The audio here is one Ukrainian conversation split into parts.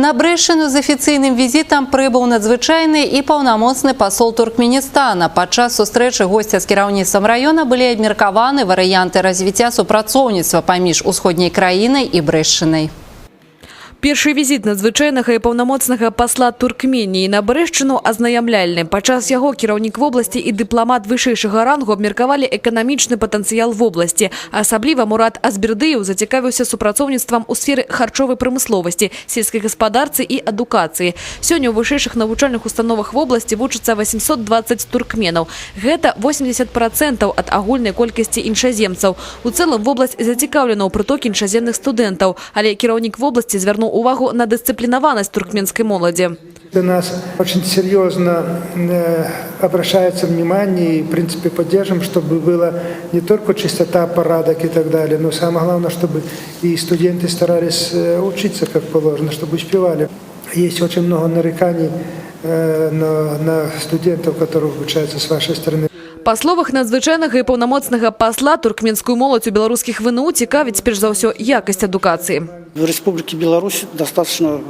На Брэшчыну з афіцыйным візітам прыбыў надзвычайны і паўнамоцны пасол Туркменістана. Падчас сустрэчы госця з кіраўніцтвам раёна былі абмеркаваны варыянты развіцця супрацоўніцтва паміж усходняй краінай і Брэшчынай. Першы візіт надзвычайнага і паўнамоцнага пасла Туркменіі на Брэшчыну азнаямляльны. Падчас яго кіраўнік вобласці і дыпламат вышэйшага рангу абмеркавалі эканамічны патэнцыял вобласці. Асабліва Мурат Азбердыеў зацікавіўся супрацоўніцтвам у сферы харчовай прамысловасці, сельскай гаспадарцы і адукацыі. Сёння ў вышэйшых навучальных установах вобласці вучацца 820 туркменаў. Гэта 80% ад агульнай колькасці іншаземцаў. У цэлым вобласць зацікаўлена ў прытокі іншаземных студэнтаў, але кіраўнік вобласці звярнуў увагу на дысцыплінаванасць туркменскай моладзі. У нас очень серьезно э, обращается внимание и, в принципе, поддержим, чтобы была не только чистота, порядок и так далее, но самое главное, чтобы и студенты старались э, учиться как положено, чтобы успевали. Есть очень много нареканий э, на, на студентов, которые обучаются с вашей стороны. Па словах надзвычайнага і паўнамоцнага пасла туркменскую моладзь у беларускіх ВНУ цікавіць перш за ўсё якасць адукацыі. В Республике Беларусь достаточно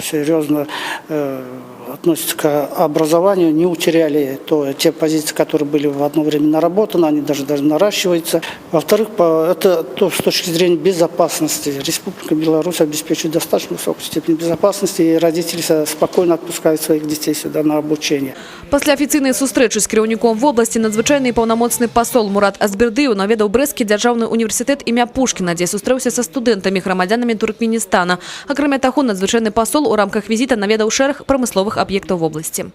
серьезно э, относятся к образованию, не утеряли то, те позиции, которые были в одно время наработаны, они даже, даже наращиваются. Во-вторых, по- это то, с точки зрения безопасности. Республика Беларусь обеспечивает достаточно высокую степень безопасности, и родители со- спокойно отпускают своих детей сюда на обучение. Пасля афіцыйнай сустрэчы з кіраўніком вобласці надзвычайны і паўнамоцны пасол Мурат Азбердыеў наведаў брэсцкі дзяржаўны універсітэт імя Пушкіна, дзе сустрэўся са студэнтамі грамадзянамі Туркменістана. Акрамя таго, надзвычайны пасол у рамках візіта наведаў шэраг прамысловых аб'ектаў вобласці.